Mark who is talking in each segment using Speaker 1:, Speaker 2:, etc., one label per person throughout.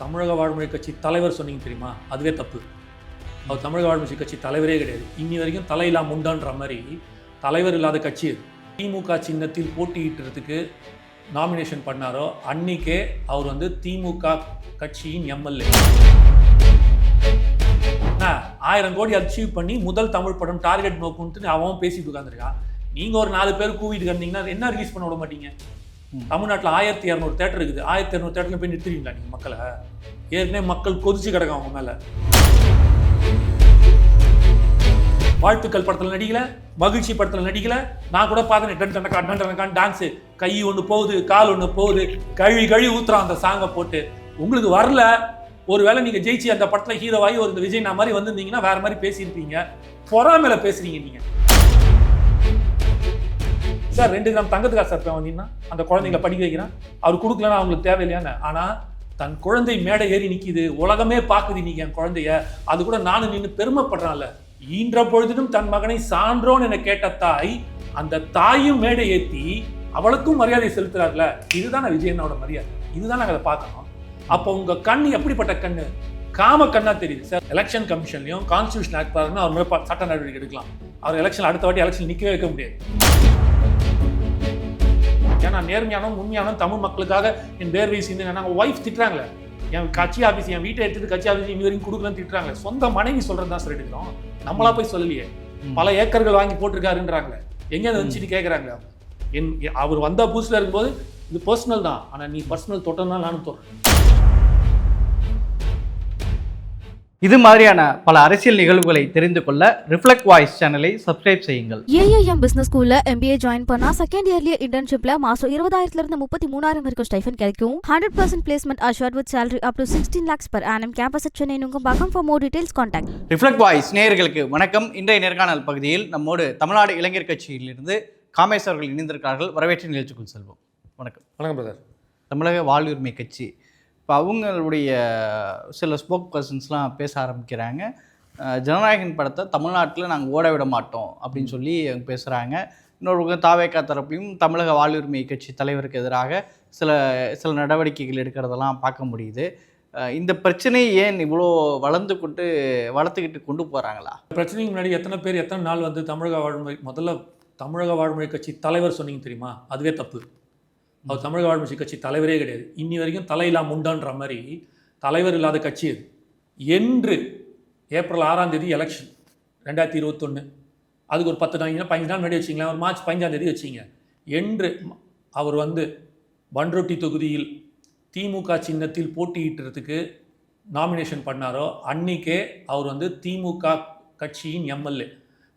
Speaker 1: தமிழக வாழ்முறை கட்சி தலைவர் சொன்னீங்க தெரியுமா? அதுவே தப்பு. அவர் தமிழக வாழ்முறை கட்சி தலைவரே கிடையாது. இன்னி வரைக்கும் தலையில்லா முண்டான்ற மாதிரி தலைவர் இல்லாத கட்சி அது. திமுக சின்னத்தில் போட்டியிட்டுறதுக்கு நாமினேஷன் பண்ணாரோ அன்னைக்கே அவர் வந்து திமுக கட்சியின் எம்எல்ஏ. ஆயிரம் கோடி அச்சீவ் பண்ணி முதல் தமிழ் படம் டார்கெட் நோக்குன்ட்டு அவன் பேசிட்டு உட்காந்துருக்கான் நீங்கள் ஒரு நாலு பேர் கூவிட்டு இருந்தீங்கன்னா என்ன ரிலீஸ் பண்ண விட மாட்டீங்க? தமிழ்நாட்டில் ஆயிரத்தி இரநூறு தேட்டர் இருக்குது. ஆயிரத்தி இரநூறு தேட்டரில் போய் நிறுத்துறீங்களா நீங்கள் மக்களை? ஏற்கனவே மக்கள் கொதிச்சு கிடக்கும் அவங்க மேலே. வாழ்த்துக்கள் படத்தில் நடிக்கல மகிழ்ச்சி படத்தில் நடிக்கல. நான் கூட பார்த்தேன் டன் டனக்கா டன் டனக்கான் டான்ஸு கை ஒன்று போகுது கால் ஒன்று போகுது. கழுவி கழுவி ஊத்துறான் அந்த சாங்கை போட்டு. உங்களுக்கு வரல. ஒரு வேளை நீங்கள் ஜெயிச்சு அந்த படத்தில் ஹீரோவாகி ஒரு இந்த விஜய் நான் மாதிரி வந்திருந்தீங்கன்னா வேறு மாதிரி பேசியிருப்பீங்க. பொறாமையில் பேசுறீங்க நீங்கள் சார் ரெண்டு கிராம் தங்கத்துக்கா சார் இப்போ வந்தீங்கன்னா அந்த குழந்தைங்களை படிக்க வைக்கிறான். அவர் கொடுக்கலன்னா அவங்களுக்கு தேவையில்லையான்னு. ஆனால் தன் குழந்தை மேடை ஏறி நிக்குது. உலகமே பார்க்குது நீங்க என் குழந்தைய. அது கூட நானும் நின்று பெருமைப்படுறான்ல. ஈன்ற பொழுதிலும் தன் மகனை சான்றோன் என கேட்ட தாய் அந்த தாயும் மேடை ஏத்தி அவளுக்கும் மரியாதை செலுத்துறாருல. இதுதான் விஜயனோட மரியாதை. இதுதான் நாங்கள் அதை பார்க்கணும். அப்போ உங்க கண் எப்படிப்பட்ட கண்ணு? காம கண்ணா தெரியுது. சார் எலெக்ஷன் கமிஷன்லயும் கான்ஸ்டியூஷன் ஆக்ட் பாருங்கன்னா அவர் சட்ட நடவடிக்கை எடுக்கலாம். அவர் எலெக்ஷன் அடுத்த வாட்டி எலெக்ஷன் நிற்கவே வைக்க முடியாது. ஏன்னா நேர்மையான உண்மையான தமிழ் மக்களுக்காக என் வேர்வை சிந்து நாங்கள் ஒய்ஃப் திட்டுறாங்களே. என் கட்சி ஆஃபீஸ் என் வீட்டை எடுத்துட்டு கட்சி ஆஃபீஸ் இன்னி வரைக்கும் கொடுக்கலன்னு திட்டுறாங்களே. சொந்த மனைவி சொல்றது தான் சார் எடுக்கிறோம். நம்மளா போய் சொல்லலையே. பல ஏக்கர்கள் வாங்கி போட்டிருக்காருன்றாங்களே. எங்க அதை வச்சுட்டு கேட்குறாங்களே என் அவர் வந்த புதுசுல இருக்கும்போது இது பர்சனல் தான். ஆனா நீ பர்சனல் தொட்டனா நானும் தொடுறேன்.
Speaker 2: இது மாதிரியான பல அரசியல் நிகழ்வுகளை தெரிந்து கொள்ள ரிஃப்ளெக்ட் வாய்ஸ் சேனலை சப்ஸ்கிரைப் செய்யுங்கள்.
Speaker 3: ஏஐஎம் பிசினஸ் ஸ்கூல்ல எம்பிஏ ஜாயின் பண்ணா செகண்ட் இயர்லயே இன்டர்ன்ஷிப்ல மாசம் இருபதாயிரத்துல இருந்து முப்பத்தி மூணாயிரம் வரைக்கும் ஸ்டைஃபன் கிடைக்கும். Hundred percent placement assured with salary up to sixteen lakhs per annum. Campus Chennai Nungambakkam for more details contact
Speaker 2: reflect voice நேயர்களுக்கு வணக்கம். இன்றைய நேர்காணல் பகுதியில் நம்மோடு தமிழ்நாடு இளைஞர் கட்சியிலிருந்து காமேஷ் அவர்கள் இணைந்திருக்கிறார்கள். வரவேற்று நிகழ்ச்சிக்குள் செல்வோம். வணக்கம்.
Speaker 1: வணக்கம் பிரதர்
Speaker 2: தமிழக வாழ்வுரிமை கட்சி இப்போ அவங்களுடைய சில ஸ்போக் பர்சன்ஸ்லாம் பேச ஆரம்பிக்கிறாங்க. ஜனநாயகன் படத்தை தமிழ்நாட்டில் நாங்கள் ஓட விட மாட்டோம் அப்படின்னு சொல்லி அவங்க பேசுகிறாங்க இன்னொரு பக்கம் தாவேக்கா தரப்பையும் தமிழக வாழ்வுரிமை கட்சி தலைவருக்கு எதிராக சில சில நடவடிக்கைகள் எடுக்கிறதெல்லாம் பார்க்க முடியுது. இந்த பிரச்சனை ஏன் இவ்வளோ வளர்ந்து கொண்டு வளர்த்துக்கிட்டு கொண்டு போகிறாங்களா
Speaker 1: பிரச்சனைக்கு முன்னாடி எத்தனை பேர் எத்தனை நாள் வந்து தமிழக வாழ்முறை முதல்ல தமிழக வாழ்முறை கட்சி தலைவர் சொன்னீங்க தெரியுமா? அதுவே தப்பு. அவர் தமிழக வாழ்முறை கட்சி தலைவரே கிடையாது. இன்னி வரைக்கும் தலையிலாம் உண்டான்ற மாதிரி தலைவர் இல்லாத கட்சி அது. என்று ஏப்ரல் ஆறாம் தேதி எலெக்ஷன் ரெண்டாயிரத்தி இருபத்தொன்று அதுக்கு ஒரு பத்து நாள் பதினஞ்சு நாள் முன்னாடி வச்சிங்களேன் ஒரு மார்ச் பதினஞ்சாம் தேதி வச்சிங்க. என்று அவர் வந்து பண்ரொட்டி தொகுதியில் திமுக சின்னத்தில் போட்டியிட்டுறதுக்கு நாமினேஷன் பண்ணாரோ அன்னைக்கே அவர் வந்து திமுக கட்சியின் எம்எல்ஏ.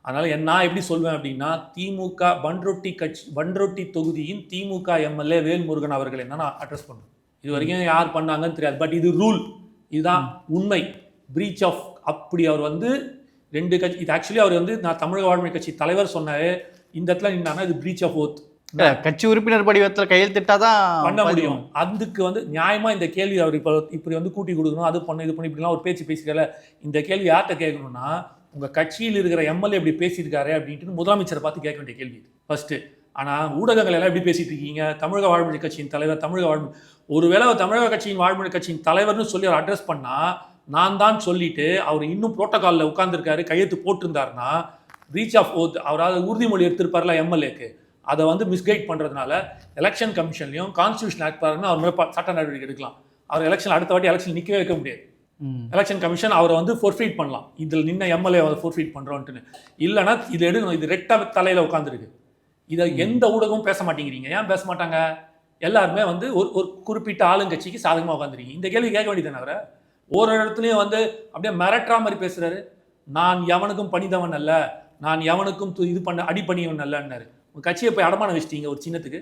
Speaker 1: அதனால் என் நான் எப்படி சொல்வேன் அப்படின்னா திமுக பன்ருட்டி கட்சி பன்ருட்டி தொகுதியின் திமுக எம்எல்ஏ வேல்முருகன் அவர்கள் என்ன நான் அட்ரஸ் பண்ணுவேன். இது வரைக்கும் யார் பண்ணாங்கன்னு தெரியாது. பட் இது ரூல் இதுதான் உண்மை. பிரீச் ஆஃப் அப்படி அவர் வந்து ரெண்டு கட்சி இது ஆக்சுவலி அவர் வந்து நான் தமிழக வாழ்மை கட்சி தலைவர் சொன்னாரு. இந்த இடத்துல நின்னாங்கன்னா இது பிரீச் ஆஃப் ஓத்
Speaker 2: கட்சி உறுப்பினர் படிவத்தில் கையெழுத்திட்டாதான்
Speaker 1: பண்ண முடியும். அதுக்கு வந்து நியாயமா இந்த கேள்வி அவர் இப்போ இப்படி வந்து கூட்டி கொடுக்கணும் அது பண்ணு இது பண்ணி இப்படிலாம் ஒரு பேச்சு பேசிக்கல இந்த கேள்வி யார்கிட்ட கேட்கணும்னா உங்கள் கட்சியில் இருக்கிற எம்எல்ஏ இப்படி பேசியிருக்காரு அப்படின்ட்டு முதலமைச்சரை பார்த்து கேட்க வேண்டிய கேள்வி ஃபஸ்ட்டு ஆனால் ஊடகங்கள் எல்லாம் எப்படி பேசிட்டு இருக்கீங்க? தமிழக வாழ்மொழி கட்சியின் தலைவர் தமிழக வாழ்மொழி ஒருவேளை தமிழக கட்சியின் வாழ்மொழி கட்சியின் தலைவர்னு சொல்லி அவர் அட்ரஸ் பண்ணால் நான் தான் சொல்லிட்டு அவர் இன்னும் புரோட்டோகாலில் உட்காந்துருக்காரு கையெழுத்து போட்டிருந்தாருன்னா ரீச் ஆஃப் ஓத் அவரால் உறுதிமொழி எடுத்திருப்பார்ல எம்எல்ஏக்கு. அதை வந்து மிஸ்கைட் பண்ணுறதுனால எலெக்ஷன் கமிஷன்லையும் கான்ஸ்டியூஷன் ஆக்ட் பாருங்கன்னா அவர் மேலே சட்ட நடவடிக்கை எடுக்கலாம். அவர் எலெக்ஷன் அடுத்த வாட்டி எலெக்ஷன் நிற்கவே வைக்க முடியாது. எலெக்ஷன் கமிஷன் அவரை வந்து ஃபோர்ஃபீட் பண்ணலாம். இதில் நின்ன எம்எல்ஏ அதை ஃபோர்ஃபீட் பண்ணுறோன்ட்டுன்னு இல்லைன்னா இது எடுக்கணும். இது ரெட்ட தலையில் உட்காந்துருக்கு இதை எந்த ஊடகமும் பேச மாட்டேங்கிறீங்க. ஏன் பேச மாட்டாங்க? எல்லாருமே வந்து ஒரு ஒரு குறிப்பிட்ட ஆளுங்கட்சிக்கு சாதகமாக உட்காந்துருக்கீங்க இந்த கேள்வி கேட்க வேண்டியதானே அவரை ஒரு இடத்துலையும் வந்து அப்படியே மிரட்டுற மாதிரி பேசுறாரு. நான் எவனுக்கும் பணிதவன் அல்ல. நான் எவனுக்கும் இது பண்ண அடி பண்ணியவன் அல்லன்னாரு. உங்க கட்சியை போய் அடமானம் வச்சிட்டீங்க ஒரு சின்னத்துக்கு.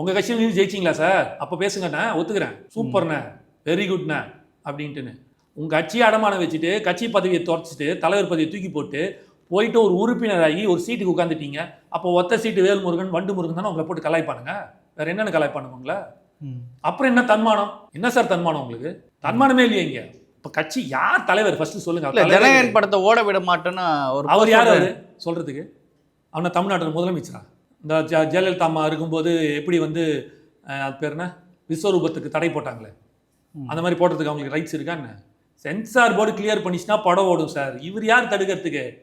Speaker 1: உங்க கட்சியில் நீங்க ஜெயிச்சிங்களா சார்? அப்போ பேசுங்கண்ணே ஒத்துக்கிறேன். சூப்பர்ண்ணே வெரி குட்ண்ணே அப்படின்ட்டுன்னு. உங்க கட்சியை அடமானம் வச்சுட்டு கட்சி பதவியை தொடச்சிட்டு தலைவர் பதவியை தூக்கி போட்டு போயிட்டு ஒரு உறுப்பினராகி ஒரு சீட்டுக்கு உட்காந்துட்டீங்க அப்போ ஒத்த சீட்டு வேல்முருகன் வண்டு முருகன் தானே உங்களை போட்டு கலாய்ப்பானுங்க வேற என்னென்ன கலாய்ப்பானுங்க உங்களை. அப்புறம் என்ன தன்மானம்? என்ன சார் தன்மானம் உங்களுக்கு? தன்மானமே இல்லையே இங்க. இப்ப கட்சி யார் தலைவர்? ஃபர்ஸ்ட் சொல்லுங்க.
Speaker 2: ஜனநாயகன் படத்தை ஓட விட மாட்டேன்னு ஒரு
Speaker 1: அவர் யார். அவரு? சொல்றதுக்கு. அவனை தமிழ்நாட்டில் முதலமைச்சரா? இந்த ஜ- ஜெயலலிதா அம்மா இருக்கும்போது எப்படி வந்து அது பேர் என்ன? விஸ்வரூபத்துக்கு தடை போட்டாங்களே. அந்த மாதிரி போடுறதுக்கு அவங்களுக்கு ரைட்ஸ் இருக்கா என்ன? சென்சார் போர்டு கிளியர் பண்ணிச்சுன்னா படம் ஓடும் சார். இவர் யார் தடுக்கிறதுக்கு?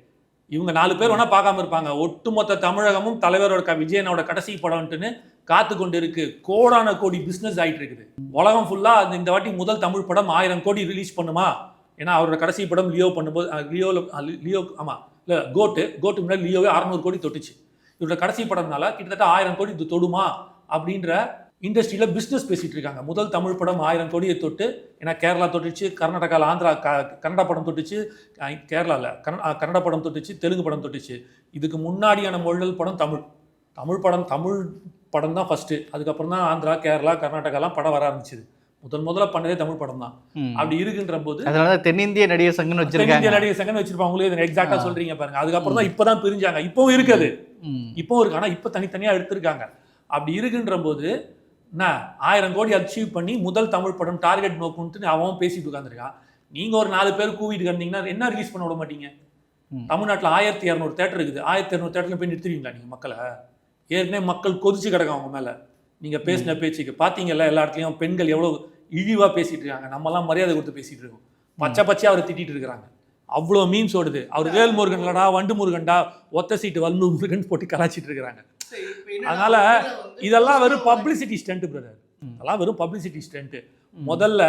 Speaker 1: இவங்க நாலு பேர் வேணால் பார்க்காம இருப்பாங்க. ஒட்டுமொத்த தமிழகமும் தலைவரோட க- விஜயனோட கடைசி படம்ட்டுன்னு காத்து கொண்டு இருக்கு கோடான கோடி பிஸ்னஸ் ஆகிட்டு இருக்குது உலகம் ஃபுல்லாக அந்த இந்த வாட்டி முதல் தமிழ் படம் ஆயிரம் கோடி ரிலீஸ் பண்ணுமா? ஏன்னா அவரோட கடைசி படம் லியோ பண்ணும்போது லியோவில் லியோ ஆமாம் இல்லை கோட்டு கோட்டு முன்னாடி லியோவே அறநூறு கோடி தொட்டுச்சு. இவரோட கடைசி படம்னால கிட்டத்தட்ட ஆயிரம் கோடி இது தொடுமா? அப்படின்ற இண்டஸ்ட்ரியில பிசினஸ் பேசிட்டு இருக்காங்க. முதல் தமிழ் படம் ஆயிரம் கோடியை தொட்டு ஏன்னா கேரளா தொட்டுச்சு கர்நாடகாவில் ஆந்திரா க- கன்னடா படம் தொட்டுச்சு அஹ் கேரளால கன்னட படம் தொட்டுச்சு தெலுங்கு படம் தொட்டுச்சு. இதுக்கு முன்னாடியான மொழிகள் படம் தமிழ். தமிழ் படம் தமிழ் படம் தான் ஃபர்ஸ்ட் அதுக்கப்புறம் தான் ஆந்திரா கேரளா கர்நாடகாலாம் படம் வர ஆரம்பிச்சது. முதல் முதல்ல பண்ணதே தமிழ் படம் தான். அப்படி இருக்குன்ற போது
Speaker 2: அதனால தென்னிந்திய நடிகர் சங்கம்னு
Speaker 1: தென்னிந்திய
Speaker 2: வச்சிருக்காங்க.
Speaker 1: நடிகர் சங்கன்னு வச்சிருப்பாங்க. உங்களுக்கு எக்ஸாக்டா சொல்றீங்க பாருங்க. அதுக்கப்புறம் தான் இப்பதான் பிரிஞ்சாங்க. இப்பவும் இருக்குது. இப்பவும் இருக்கு. ஆனா இப்ப தனித்தனியா எடுத்திருக்காங்க. அப்படி இருக்குன்ற போது என்ன ஆயிரம் கோடி அச்சீவ் பண்ணி முதல் தமிழ் படம் டார்கெட் நோக்குன்ட்டு அவன் பேசிட்டு உட்காந்துருக்கான் நீங்க ஒரு நாலு பேர் கூவிட்டு இருந்தீங்கன்னா என்ன ரிலீஸ் பண்ண விட மாட்டீங்க. தமிழ்நாட்டுல ஆயிரத்தி இரநூறு தேட்டர் இருக்குது. ஆயிரத்தி இரநூறு தேட்டர்ல போய் நிறுத்துவீங்களா நீங்க மக்களை? ஏற்கனவே மக்கள் கொதிச்சு கிடக்கும் அவங்க மேல. நீங்க பேசின பேச்சுக்கு. பாத்தீங்கல்ல எல்லா இடத்துலயும் பெண்கள் எவ்வளவு இழிவா பேசிட்டு இருக்காங்க. நம்மலாம் மரியாதை கொடுத்து பேசிட்டு இருக்கோம். பச்சை பச்சையா அவரை திட்டிட்டு இருக்கிறாங்க. அவ்வளோ மீம்ஸ் ஓடுது. அவர் வேல் முருகன்லடா வண்டு முருகன்டா ஒத்த சீட்டு வல்லு முருகன் போட்டு கலாச்சிட்டு இருக்கிறாங்க. அதனால இதெல்லாம் வெறும் பப்ளிசிட்டி ஸ்டண்ட் பிரதர் அதெல்லாம் வெறும் பப்ளிசிட்டி ஸ்டண்ட் முதல்ல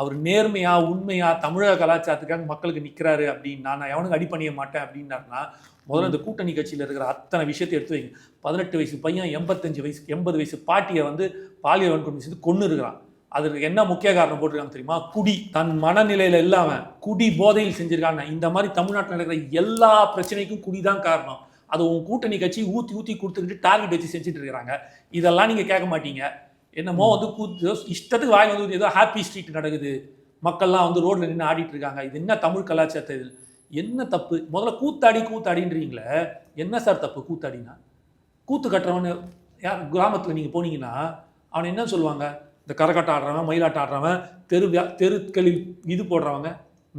Speaker 1: அவர் நேர்மையா உண்மையா தமிழக கலாச்சாரத்துக்காக மக்களுக்கு நிக்கிறாரு அப்படின்னா நான் எவனுக்கு அடி பண்ணிய மாட்டேன் அப்படின்னாருன்னா முதல்ல இந்த கூட்டணி கட்சியில் இருக்கிற அத்தனை விஷயத்தை எடுத்து வைங்க. பதினெட்டு வயசு பையன் எண்பத்தஞ்சு வயசு எண்பது வயசு பாட்டியை வந்து பாலியல் வன்கொடுமை செய்து கொண்டு இருக்கிறான் அதுக்கு என்ன முக்கிய காரணம் போட்டிருக்காங்க தெரியுமா? குடி. தன் மனநிலையில இல்லாம குடி போதையில் செஞ்சிருக்காங்க இந்த மாதிரி தமிழ்நாட்டில் நடக்கிற எல்லா பிரச்சனைக்கும் குடி தான் காரணம். அது உன் கூட்டணி கட்சி ஊத்தி ஊத்தி கொடுத்துக்கிட்டு டார்கெட் வச்சு செஞ்சுட்டு இருக்கிறாங்க. இதெல்லாம் நீங்க கேட்க மாட்டீங்க. என்னமோ வந்து கூத்து இஷ்டத்துக்கு வாய் வந்து ஏதோ ஹாப்பி ஸ்ட்ரீட் நடக்குது. மக்கள்லாம் வந்து ரோட்ல நின்று ஆடிட்டு இருக்காங்க. இது என்ன தமிழ் கலாச்சாரத்தை இது? என்ன தப்பு? முதல்ல கூத்தாடி கூத்தாடின்றீங்களே. என்ன சார் தப்பு கூத்தாடினா? கூத்து கட்டுறவன் யார் கிராமத்தில் நீங்கள் போனீங்கன்னா அவன் என்ன சொல்லுவாங்க? இந்த கரகாட்டம் ஆடுறவன் மயிலாட்டம் ஆடுறவன் தெரு தெருக்களில் இது போடுறவங்க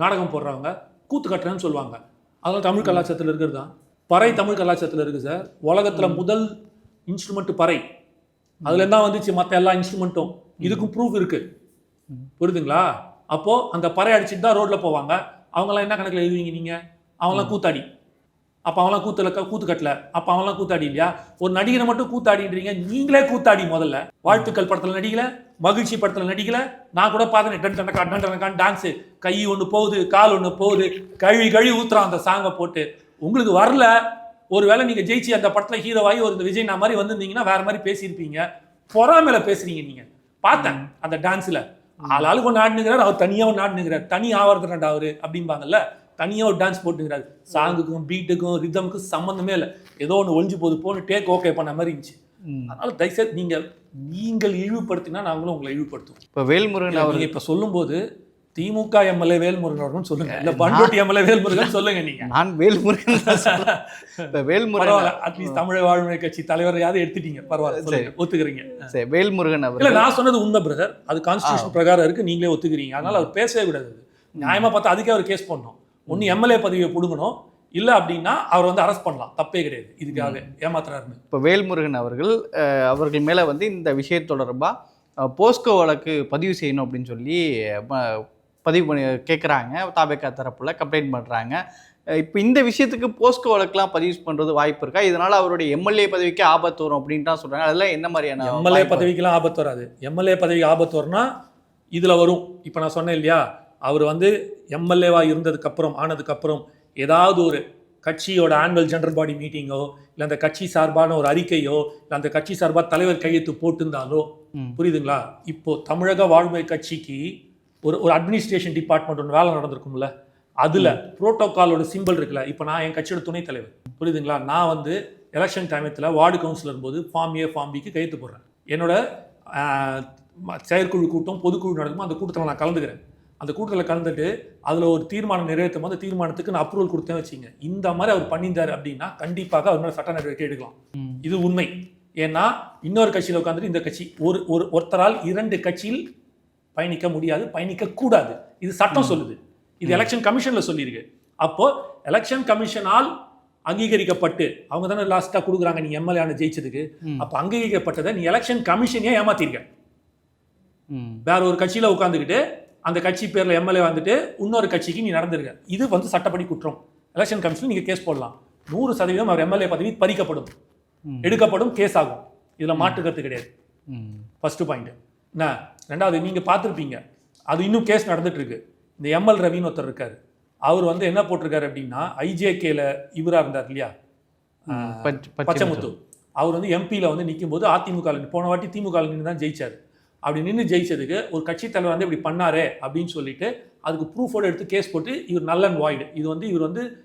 Speaker 1: நாடகம் போடுறவங்க கூத்து கட்டுறேன்னு சொல்லுவாங்க. அதெல்லாம் தமிழ் கலாச்சாரத்தில் இருக்கிறது தான். பறை தமிழ் கலாச்சாரத்தில் இருக்குது சார். உலகத்தில் முதல் இன்ஸ்ட்ருமெண்ட் பறை. அதுல தான் வந்துச்சு? மற்ற எல்லா இன்ஸ்ட்ருமெண்ட்டும் இதுக்கும் ப்ரூஃப் இருக்கு. புரியுதுங்களா? அப்போ அந்த பறை அடிச்சுட்டு தான் ரோட்ல போவாங்க. அவங்களாம் என்ன கணக்கில் எழுதுவீங்க நீங்க? அவங்களாம் கூத்தாடி. அப்போ அவங்களாம் கூத்துல கூத்து கட்டல. அப்போ அவங்களாம் கூத்தாடி இல்லையா? ஒரு நடிகரை மட்டும் கூத்தாடின்றீங்க. நீங்களே கூத்தாடி முதல்ல. வாழ்த்துக்கள் படத்துல நடிக்கல மகிழ்ச்சி படத்துல நடிக்கல. நான் கூட பார்த்தேன் டன் டனக்கா டன் டனக்கான் டான்ஸு. கை ஒன்று போகுது கால் ஒன்று போகுது. கழுவி கழுவி ஊத்துறான் அந்த சாங்கை போட்டு. உங்களுக்கு வரல. ஒருவேளை நீங்க ஜெயிச்சு அந்த படத்துல ஹீரோவாகி ஒரு இந்த விஜய் நான் மாதிரி வந்திருந்தீங்கன்னா வேற மாதிரி பேசியிருப்பீங்க. பொறாமையில பேசுறீங்க நீங்க. பார்த்தேன் அந்த டான்ஸ்ல ஆளாளுக்கு ஒன்று ஆடினுங்கிறார் அவர் தனியா ஒன்று ஆடினுங்கிறார். தனி ஆவர்தனடா அவரு அப்படிம்பாங்கல்ல? தனியா ஒரு டான்ஸ் போட்டுங்கிறாரு சாங்குக்கும் பீட்டுக்கும் ரிதமுக்கும் சம்மந்தமே இல்லை. ஏதோ ஒன்று ஒழிஞ்சு போகுது போன்னு டேக் ஓகே பண்ண மாதிரி இருந்துச்சு. அதனால தயவுசெய்து நீங்கள் நீங்கள் இழிவுபடுத்தினா நாங்களும் உங்களை இழிவுபடுத்துவோம்.
Speaker 2: இப்போ வேல்முருகன் அவர்
Speaker 1: இப்ப சொல்லும்போது திமுக எம்எல்ஏ வேல்முருகன் அவர்கள் சொல்லுங்க. இல்ல பண்ருட்டி எம்எல்ஏ வேல்முருகன் சொல்லுங்க நீங்க.
Speaker 2: நான் வேல்முருகன் வேல்முருகன்
Speaker 1: அட்லீஸ்ட் தமிழக வாழ்முறை கட்சி தலைவரையாவது எடுத்துட்டீங்க. பரவாயில்ல ஒத்துக்கிறீங்க.
Speaker 2: சரி வேல்முருகன்
Speaker 1: இல்ல
Speaker 2: அவர்
Speaker 1: நான் சொன்னது உண்மை பிரதர் அது கான்ஸ்டியூஷன் பிரகாரம் இருக்கு நீங்களே ஒத்துக்கிறீங்க. அதனால அவர் பேசவே கூடாது நியாயமா பார்த்தா அதுக்கே அவர் கேஸ் பண்ணணும் ஒன்னு எம்எல்ஏ பதவியை பிடுங்கணும். இல்ல அப்படின்னா அவர் வந்து அரெஸ்ட் பண்ணலாம். தப்பே கிடையாது. இதுக்காக ஏமாத்துறாருன்னு.
Speaker 2: இப்போ வேல்முருகன் அவர்கள் அவர்கள் மேலே வந்து இந்த விஷயம் தொடர்பாக போஸ்கோ வழக்கு பதிவு செய்யணும் அப்படின்னு சொல்லி பதிவு பண்ணி கேட்குறாங்க தாபேக்கா தரப்புல கம்ப்ளைண்ட் பண்ணுறாங்க இப்போ இந்த விஷயத்துக்கு போஸ்கோ வழக்குலாம் பதிவு பண்ணுறது வாய்ப்பு இருக்கா? இதனால அவருடைய எம்எல்ஏ பதவிக்கு ஆபத்து வரும் அப்படின்ட்டு சொல்கிறாங்க அதெல்லாம் என்ன மாதிரியான
Speaker 1: எம்எல்ஏ
Speaker 2: வாய்ப்பு?
Speaker 1: பதவிக்கெல்லாம் ஆபத்து வராது. எம்எல்ஏ பதவிக்கு ஆபத்து வரும்னா இதுல வரும். இப்போ நான் சொன்னேன் இல்லையா? அவர் வந்து எம்எல்ஏவா இருந்ததுக்கு அப்புறம் ஆனதுக்கு அப்புறம் ஏதாவது ஒரு கட்சியோட ஆனுவல் ஜெனரல் பாடி மீட்டிங்கோ இல்லை அந்த கட்சி சார்பான ஒரு அறிக்கையோ இல்லை அந்த கட்சி சார்பாக தலைவர் கையெழுத்து போட்டிருந்தாலோ. புரியுதுங்களா? இப்போ தமிழக வாழ்மை கட்சிக்கு ஒரு ஒரு அட்மினிஸ்ட்ரேஷன் டிபார்ட்மெண்ட் ஒன்று வேலை நடந்திருக்கும்ல அதுல புரோட்டோகாலோட சிம்பிள் இருக்குல்ல இப்போ நான் என் கட்சியோட துணைத் தலைவர். புரியுதுங்களா? நான் வந்து எலெக்ஷன் டைமத்தில் வார்டு கவுன்சிலர் போது ஃபார்ம் ஏ ஃபார்ம் பிக்கு கையெழுத்து போடுறேன். என்னோட செயற்குழு கூட்டம் பொதுக்குழு நடக்குமோ அந்த கூட்டத்தில் நான் கலந்துக்கிறேன். அந்த கூட்டத்தில் கலந்துட்டு அதில் ஒரு தீர்மானம் நிறைவேற்றும் போது தீர்மானத்துக்கு நான் அப்ரூவல் கொடுத்தேன் வச்சுங்க. இந்த மாதிரி அவர் பண்ணியிருந்தார் அப்படின்னா கண்டிப்பாக அவர் மேலே சட்ட நடவடிக்கை எடுக்கலாம். இது உண்மை. ஏன்னா இன்னொரு கட்சியில் உட்காந்துட்டு இந்த கட்சி ஒரு ஒரு ஒருத்தரால் இரண்டு கட்சியில் பயணிக்க முடியாது பயணிக்க கூடாது. இது சட்டம் சொல்லுது. இது எலெக்ஷன் கமிஷன்ல சொல்லியிருக்கு. அப்போ எலெக்ஷன் கமிஷனால் அங்கீகரிக்கப்பட்டு அவங்க தானே லாஸ்ட்டாக கொடுக்குறாங்க நீ எம்எல்ஏ ஆன ஜெயிச்சதுக்கு. அப்போ அங்கீகரிக்கப்பட்டதை நீ எலெக்ஷன் கமிஷனே ஏமாத்திருக்க. வேற ஒரு கட்சியில உட்காந்துக்கிட்டு அந்த கட்சி பேர்ல எம்எல்ஏ வந்துட்டு இன்னொரு கட்சிக்கு நீ நடந்திருக்க. இது வந்து சட்டப்படி குற்றம். எலெக்ஷன் கமிஷன் நீங்க கேஸ் போடலாம். நூறு சதவீதம் அவர் எம்எல்ஏ பதவி பறிக்கப்படும். எடுக்கப்படும் கேஸ் ஆகும். இதுல மாற்று கருத்து கிடையாது. ஃபர்ஸ்ட் பாயிண்ட் என்ன? ரெண்டாவது நீங்க பார்த்துருப்பீங்க. அது இன்னும் கேஸ் நடந்துட்டு இருக்கு இந்த எம்எல் ரவின்னு ஒருத்தர் இருக்காரு. அவர் வந்து என்ன போட்டிருக்காரு அப்படின்னா ஐஜேகேல இவரா இருந்தார் இல்லையா? பச்சைமுத்து அவர் வந்து எம்பியில் வந்து நிற்கும் போது அதிமுக போன வாட்டி திமுக நின்று தான் ஜெயிச்சார். அப்படி நின்று ஜெயிச்சதுக்கு ஒரு கட்சி தலைவர் வந்து இப்படி பண்ணாரே அப்படின்னு சொல்லிட்டு அதுக்கு ப்ரூஃபோட எடுத்து கேஸ் போட்டு இவர் நல்ல அண்ட் வாய்டு இது வந்து இவர் வந்து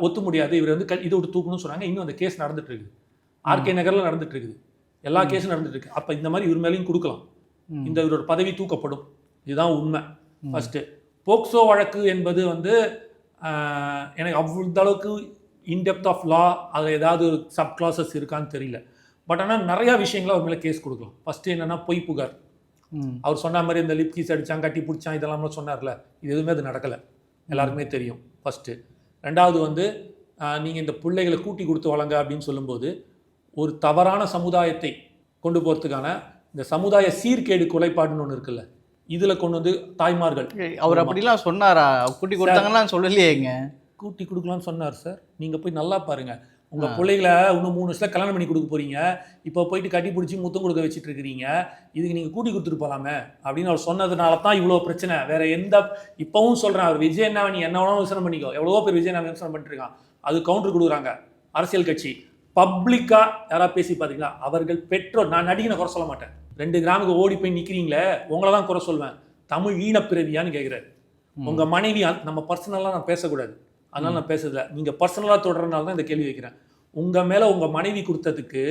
Speaker 1: ஒத்து முடியாது. இவர் வந்து க- இதை விட்டு தூக்கணும்னு சொன்னாங்க. இன்னும் அந்த கேஸ் நடந்துட்டு இருக்குது ஆர்கே நகர்ல நடந்துட்டு இருக்குது எல்லா கேஸும் நடந்துட்டு இருக்கு அப்போ இந்த மாதிரி இவர் மேலேயும் கொடுக்கலாம். இந்த இவரோட பதவி தூக்கப்படும். இதுதான் உண்மை. ஃபர்ஸ்ட் போக்சோ வழக்கு என்பது வந்து எனக்கு அவ்வளோ அளவுக்கு இன்டெப்த் ஆஃப் லா அதில் ஏதாவது சப் கிளாசஸ் இருக்கான்னு தெரியல. பட் ஆனால் நிறையா விஷயங்களை அவர் மேலே கேஸ் கொடுக்கலாம். ஃபர்ஸ்ட் என்னன்னா பொய் புகார். அவர் சொன்ன மாதிரி இந்த லிப் கீஸ் அடிச்சான் கட்டி பிடிச்சான் இதெல்லாம் சொன்னார்ல. இது எதுவுமே அது நடக்கலை. எல்லாருக்குமே தெரியும். ஃபஸ்ட்டு ரெண்டாவது வந்து நீங்கள் இந்த பிள்ளைகளை கூட்டி கொடுத்து வளங்க அப்படின்னு சொல்லும்போது ஒரு தவறான சமுதாயத்தை கொண்டு போகிறதுக்கான இந்த சமுதாய சீர்கேடு கொலைப்பாடுன்னு ஒன்று இருக்குல்ல இதில் கொண்டு வந்து தாய்மார்கள்.
Speaker 2: அவர் அப்படிலாம் சொன்னாரா? குட்டி கொடுத்தாங்கலாம் சொல்லலையேங்க
Speaker 1: கூட்டி கொடுக்கலாம்னு சொன்னார் சார். நீங்கள் போய் நல்லா பாருங்க. உங்கள் பிள்ளைகளை இன்னும் மூணு வருஷத்துல கல்யாணம் பண்ணி கொடுக்க போறீங்க. இப்போ போயிட்டு கட்டி பிடிச்சி முத்தம் கொடுக்க வச்சுட்டு இருக்கிறீங்க. இதுக்கு நீங்கள் கூட்டி கொடுத்துட்டு போகலாமே அப்படின்னு அவர் சொன்னதுனால தான் இவ்வளோ பிரச்சனை. வேற எந்த இப்போவும் சொல்கிறேன் அவர் விஜய் என்ன நீ என்ன வேணாலும் விமர்சனம் பண்ணிக்கோ. எவ்வளவோ பேர் விஜய் நான் விமர்சனம் பண்ணிட்டு இருக்கான். அது கவுண்டர் கொடுக்குறாங்க அரசியல் கட்சி. பப்ளிக்காக யாராவது பேசி பார்த்தீங்களா அவர்கள் பெற்றோர் நான் நடிகனை குறை சொல்ல மாட்டேன். ரெண்டு கிராமுக்கு ஓடி போய் நிற்கிறீங்களே உங்களை தான் குறை சொல்வேன். தமிழ் ஈனப்பிறவியான்னு கேட்குறாரு உங்க மனைவி நம்ம பர்சனலாக நான் பேசக்கூடாது. அதனால நான் பேசுறதில்ல. நீங்க பர்சனலாக தொடர்றதுனால தான் இந்த கேள்வி வைக்கிறேன் உங்க மேல உங்க மனைவி கொடுத்ததுக்கு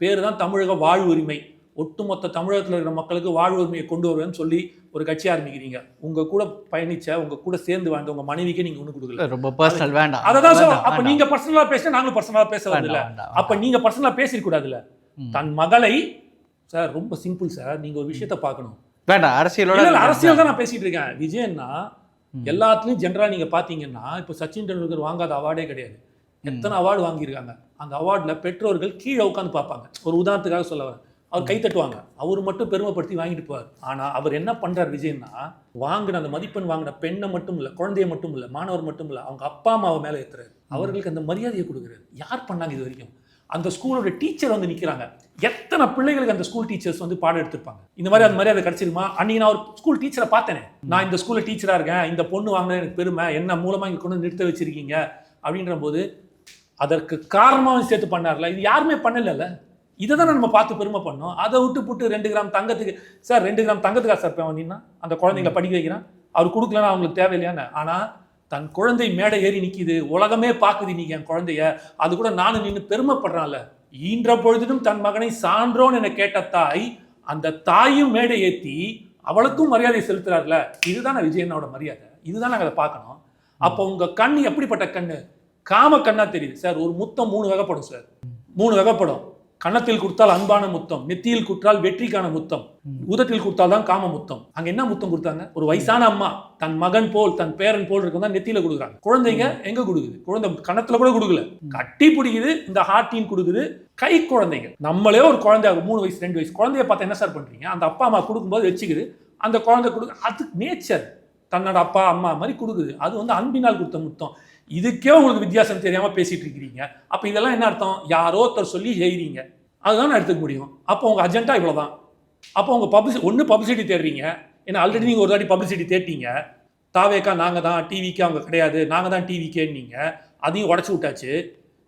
Speaker 1: பேர் தான் தமிழக வாழ் உரிமை ஒட்டுமொத்த தமிழகத்தில் இருக்கிற மக்களுக்கு வாழ் உரிமையை கொண்டு வருவேன்னு சொல்லி ஒரு கட்சி ஆரம்பிக்கிறீங்க. உங்க கூட பயணிச்ச உங்க கூட சேர்ந்து வாழ்ந்த உங்க மனைவிக்கே நீங்க ஒண்ணு கொடுக்கல.
Speaker 2: ரொம்ப பர்சனல் வேண்டாம்.
Speaker 1: அதை தான் சொல்ல
Speaker 2: வேண்டாம்,
Speaker 1: அப்ப நீங்க பர்சனலா பேசினா நாங்களும் பர்சனலா பேச
Speaker 2: வேண்டாம்.
Speaker 1: அப்ப நீங்க பர்சனலா பேசிருக்க கூடாதுல்ல.
Speaker 2: ம்.
Speaker 1: தன் மகளை சார் ரொம்ப சிம்பிள் சார் நீங்க ஒரு விஷயத்த பார்க்கணும்.
Speaker 2: வேண்டாம் அரசியலோட
Speaker 1: இல்ல, இல்ல, அரசியல் தான் நான் பேசிட்டு இருக்கேன். விஜயன்னா. எல்லாத்துலயும் ஜென்ரலா நீங்க பாத்தீங்கன்னா இப்போ சச்சின் டெண்டுல்கர் வாங்காத அவார்டே கிடையாது. எத்தனை அவார்டு வாங்கியிருக்காங்க? அந்த அவார்ட்ல பெற்றோர்கள் கீழே உட்காந்து பார்ப்பாங்க. ஒரு உதாரணத்துக்காக சொல்ல வரேன். அவர் கை தட்டுவாங்க. அவர் மட்டும் பெருமைப்படுத்தி வாங்கிட்டு போவார். ஆனா அவர் என்ன பண்றார் விஜயன்னா வாங்கின அந்த மதிப்பெண் வாங்கின பெண்ணை மட்டும் இல்ல குழந்தைய மட்டும் இல்ல மாணவர் மட்டும் இல்ல அவங்க அப்பா அம்மாவை மேல ஏத்துறாரு. அவர்களுக்கு அந்த மரியாதையை கொடுக்குறாரு. யார் பண்ணாங்க இது வரைக்கும்? அந்த ஸ்கூலோட டீச்சர் வந்து நிக்கிறாங்க. எத்தனை பிள்ளைகளுக்கு அந்த ஸ்கூல் டீச்சர்ஸ் வந்து பாடம் எடுத்திருப்பாங்க? இந்த மாதிரி அந்த மரியாதை கிடைச்சிருமா அன்னைக்கு நான் ஒரு ஸ்கூல் டீச்சரை பார்த்தேனே. நான் இந்த ஸ்கூல்ல டீச்சரா இருக்கேன். இந்த பொண்ணு வாங்கினது எனக்கு பெருமை. என்ன மூலமா இங்க கொண்டு வந்து நிறுத்த வச்சிருக்கீங்க? அப்படின்ற போது அதற்கு காரணமாவும் சேர்த்து பண்ணார்ல. இது யாருமே பண்ணலல்ல. இதை தான் நம்ம பார்த்து பெருமை பண்ணோம். அதை விட்டு புட்டு ரெண்டு கிராம் தங்கத்துக்கு சார் ரெண்டு கிராம் தங்கத்துக்கா சார் பண்ணினா அந்த குழந்தைங்களை படிக்க வைக்கிறான். அவர் கொடுக்கலன்னா அவங்களுக்கு தேவையில்லையான்னு ஆனால் தன் குழந்தை மேடை ஏறி நிற்கிது உலகமே பார்க்குது நீங்க என் குழந்தைய. அது கூட நானும் நின்று பெருமைப்படுறான்ல. ஈன்ற பொழுதிலும் தன் மகனை சான்றோன் என கேட்ட தாய் அந்த தாயும் மேடை ஏற்றி அவளுக்கும் மரியாதை செலுத்துறாருல. இதுதான் விஜயனோட மரியாதை. இதுதான் நாங்கள் அதை பார்க்கணும். அப்போ உங்கள் கண் எப்படிப்பட்ட கண்ணு? காம கண்ணா தெரியுது. சார் ஒரு முத்தம் மூணு வகைப்படும் சார் மூணு வகைப்படும். கன்னத்தில் கொடுத்தால் அன்பான முத்தம் நெத்தியில் குற்றால் வெற்றிக்கான முத்தம் உதட்டில் கொடுத்தால் தான் காம முத்தம். அங்க என்ன முத்தம் கொடுத்தாங்க? ஒரு வயசான அம்மா தன் மகன் போல் தன் பேரன் போல் இருக்கும் தான் நெத்தியில கொடுக்குறாங்க. குழந்தைங்க எங்க கொடுக்குது? குழந்தை கன்னத்துல கூட கொடுக்கல. கட்டி பிடிக்குது இந்த ஹார்ட்டின் கொடுக்குது கை குழந்தைங்க. நம்மளே ஒரு குழந்தை மூணு வயசு ரெண்டு வயசு. குழந்தைய பார்த்து என்ன சார் பண்றீங்க? அந்த அப்பா அம்மா கொடுக்கும்போது வச்சுக்குது அந்த குழந்தை கொடுக்கு அது நேச்சர் தன்னோட அப்பா அம்மா மாதிரி கொடுக்குது. அது வந்து அன்பினால் கொடுத்த முத்தம். இதுக்கே உங்களுக்கு வித்தியாசம் தெரியாமல் பேசிகிட்டு இருக்கிறீங்க. அப்போ இதெல்லாம் என்ன அர்த்தம்? யாரோ ஒருத்தர் சொல்லி செய்கிறீங்க அதுதான் நான் எடுத்துக்க முடியும். அப்போ அர்ஜென்ட்டாக இவ்வளோ தான் அப்போ உங்கள் பப்ளிசி ஒன்று பப்ளிசிட்டி தேடுறீங்க. ஏன்னா ஆல்ரெடி நீங்கள் ஒரு தாட்டி பப்ளிசிட்டி தேட்டீங்க. தாவேக்கா நாங்கள் தான் டிவிக்கே அவங்க கிடையாது. நாங்கள் தான் டிவிக்கேன்னீங்க அதையும் உடச்சி விட்டாச்சு.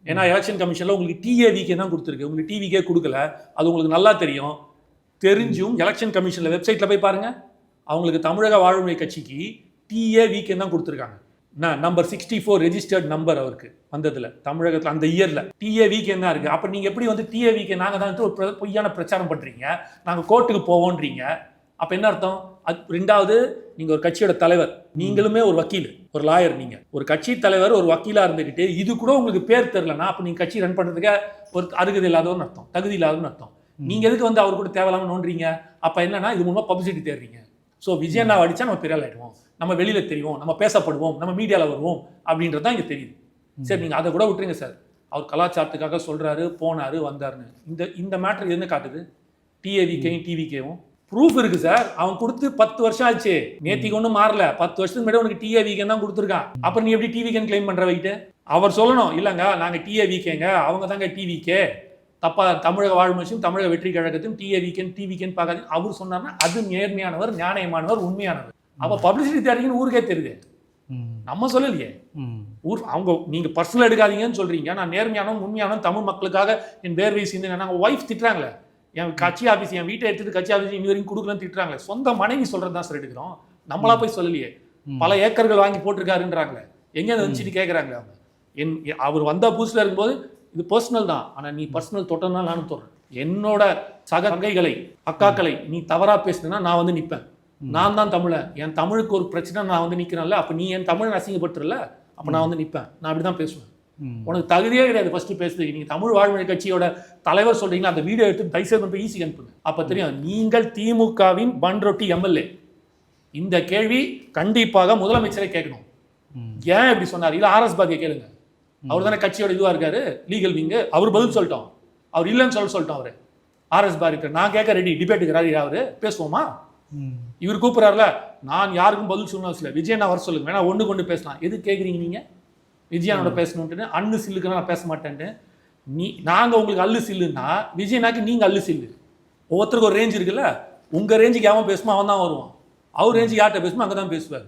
Speaker 1: ஏன்னா எலெக்ஷன் கமிஷனில் உங்களுக்கு டிஏவிக்கே தான் கொடுத்துருக்கு. உங்களுக்கு டிவிக்கே கொடுக்கல. அது உங்களுக்கு நல்லா தெரியும். தெரிஞ்சும் எலெக்ஷன் கமிஷனில் வெப்சைட்டில் போய் பாருங்கள் அவங்களுக்கு தமிழக வாழ்வுரிமை கட்சிக்கு டிஏவிக்கே தான் கொடுத்துருக்காங்க. Number sixty four registered number அவருக்கு வந்ததுல தமிழகத்தில் அந்த இயர்ல டிஏவிக்கு என்ன இருக்கு. அப்ப நீங்க எப்படி வந்து டிஏவிக்கு நாங்க தான் ஒரு பொய்யான பிரச்சாரம் பண்றீங்க. நாங்க கோர்ட்டுக்கு போவோன்றீங்க. அப்ப என்ன அர்த்தம்? அது ரெண்டாவது நீங்க ஒரு கட்சியோட தலைவர். நீங்களுமே ஒரு வக்கீல் ஒரு லாயர் நீங்க. ஒரு கட்சி தலைவர் ஒரு வக்கீலா இருந்துகிட்டு இது கூட உங்களுக்கு பேர் தெரிலனா அப்ப நீங்க கட்சி ரன் பண்றதுக்கு ஒரு அருகதை இல்லாதவன்னு அர்த்தம் தகுதி இல்லாதவன்னு அர்த்தம். நீங்க எதுக்கு வந்து அவர் கூட தேவையில்லாம நோன்றீங்க அப்ப என்னன்னா இது மூலமா பப்ளிசிட்டி தேடுறீங்க. ஸோ விஜயண்ணா அடிச்சா நம்ம பெரிய ஆள் ஆயிடுவோம். நம்ம வெளியில தெரியும் நம்ம பேசப்படுவோம். நம்ம மீடியால வருவோம். அப்படின்றது தான் இங்க தெரியுது. சரி நீங்க அதை கூட விட்டுருங்க சார். அவர் கலாச்சாரத்துக்காக சொல்றாரு போனாரு வந்தாருன்னு. இந்த இந்த மேட்டர் என்ன காட்டுது? டிஏவிகேயும் டிவிகேவும் ப்ரூஃப் இருக்கு சார். அவன் கொடுத்து பத்து வருஷம் ஆச்சு. நேத்திக்கு ஒன்றும் மாறல. பத்து வருஷத்துக்கு முன்னாடி உனக்கு டிஏ வீக்கன் தான் கொடுத்துருக்கான். அப்புறம் நீ எப்படி டிவிக்கன் கிளைம் பண்ற வைட்டு அவர் சொல்லணும். இல்லைங்க நாங்க டிஏ வீக்கேங்க அவங்க தாங்க டிவிக்கே தப்பா தமிழக வாழ்மச்சும் தமிழக வெற்றி கழகத்தையும் டிஏ வீக்கன் டிவிக்கன் பார்க்காதீங்க. அவர் சொன்னார்னா அது நேர்மையானவர் நியாயமானவர் உண்மையானவர். அப்ப பப்ளிசிட்டி தேடிங்கன்னு ஊருக்கே தெரியுது. நம்ம சொல்லலையே. ஊர் அவங்க நீங்க பர்சனல் எடுக்காதீங்கன்னு சொல்றீங்க. நான் நேர்மையானவன் உண்மையானவன் தமிழ் மக்களுக்காக என் வேர்வை சிந்து நாங்கள் ஒய்ஃப் திட்டுறாங்களே. என் கட்சி ஆஃபீஸ் என் வீட்டை எடுத்துட்டு கட்சி ஆஃபீஸ் இன்னி வரைக்கும் கொடுக்கலன்னு திட்டுறாங்களே. சொந்த மனைவி சொல்றது தான் சார் எடுக்கிறோம். நம்மளா போய் சொல்லலையே. பல ஏக்கர்கள் வாங்கி போட்டிருக்காருன்றாங்களே. எங்க அதை வச்சுட்டு கேட்குறாங்களே அவங்க? என் அவர் வந்த புதுசுல இருக்கும்போது இது பர்சனல் தான். ஆனா நீ பர்சனல் தொட்டனா நானும் தொடுறேன். என்னோட சக தங்கைகளை அக்காக்களை நீ தவறா பேசுனா நான் வந்து நிப்பேன். நான் தான் தமிழன் என் தமிழுக்கு ஒரு பிரச்சனை நான் வந்து நிக்கிறேன்ல அப்ப நீ என் தமிழன் அசிங்கப்பட்டுறல அப்ப நான் வந்து நிப்பேன். நான் அப்படிதான் பேசுவேன்.
Speaker 2: ம்.
Speaker 1: உனக்கு தகுதியே கிடையாது ஃபர்ஸ்ட் பேசுறதுக்கு. நீங்க தமிழ் வாழ்மொழி கட்சியோட தலைவர் சொல்றீங்களா அந்த வீடியோ எடுத்து தயவுசெய்து போய் ஈஸி அனுப்புங்க அப்ப தெரியும் நீங்கள் திமுகவின் பன்ரொட்டி எம்எல்ஏ. இந்த கேள்வி கண்டிப்பாக முதலமைச்சரை கேட்கணும். ஏன் இப்படி சொன்னார்? இல்ல ஆர்எஸ் பாதியை கேளுங்க. அவர் தானே கட்சியோட இதுவா இருக்காரு லீகல் விங்கு அவர் பதில் சொல்லிட்டோம். அவர் இல்லைன்னு சொல்ல சொல்லிட்டோம் அவரு. ஆர்எஸ் பாதிக்கு நான் கேட்க ரெடி டிபேட்டுக்கு அவரு? பேசுவோமா? இவர் கூப்பிடுறாருல நான் யாருக்கும் பதில் சொல்லணும் இல்லை. விஜயனா வர சொல்லுங்க. வேணா ஒண்ணு கொண்டு பேசலாம். எது கேட்குறீங்க நீங்க? விஜயனோட பேசணுன்ட்டு அண்ணு சில்லுக்கு நான் பேச மாட்டேன்ட்டு. நீ நாங்க உங்களுக்கு அல்லு சில்லுன்னா விஜயனாக்கு நீங்க அல்லு சில்லு. ஒவ்வொருத்தருக்கு ஒரு ரேஞ்ச் இருக்குல்ல. உங்க ரேஞ்சுக்கு எவன் பேசுமோ அவன் தான் வருவான். அவர் ரேஞ்சுக்கு யார்கிட்ட பேசுமோ அங்கே தான் பேசுவார்.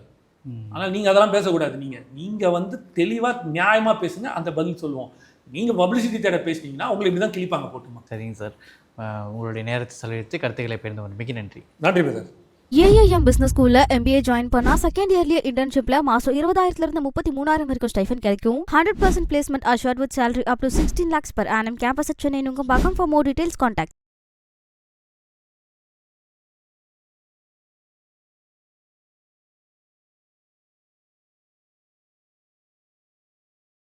Speaker 1: ஆனால் நீங்க அதெல்லாம் பேசக்கூடாது. நீங்க நீங்க வந்து தெளிவா நியாயமா பேசுங்க அந்த பதில் சொல்லுவோம். நீங்க பப்ளிசிட்டி தேட பேசுனீங்கன்னா உங்களை இப்படி தான் கிளிப்பாங்க போட்டுமா.
Speaker 2: சரிங்க சார். உங்களுடைய நேரத்தை செலவழித்து கருத்துக்களை பகிர்ந்து மிக நன்றி.
Speaker 1: நன்றி பிரதர்.
Speaker 3: ஏஐஎம் பிசினஸ் ஸ்கூல்ல எம்பிஏ ஜாயின் பண்ணா செகண்ட் இயர்லயே இன்டர்ன்ஷிப்ல மாசம் இருபதாயிரத்துல இருந்து முப்பத்தி மூணாயிரம் வரைக்கும் ஸ்டைஃபன் கிடைக்கும். Hundred percent placement assured with salary up to sixteen lakhs per annum. Campus at Chennai Nungambakkam for more details contact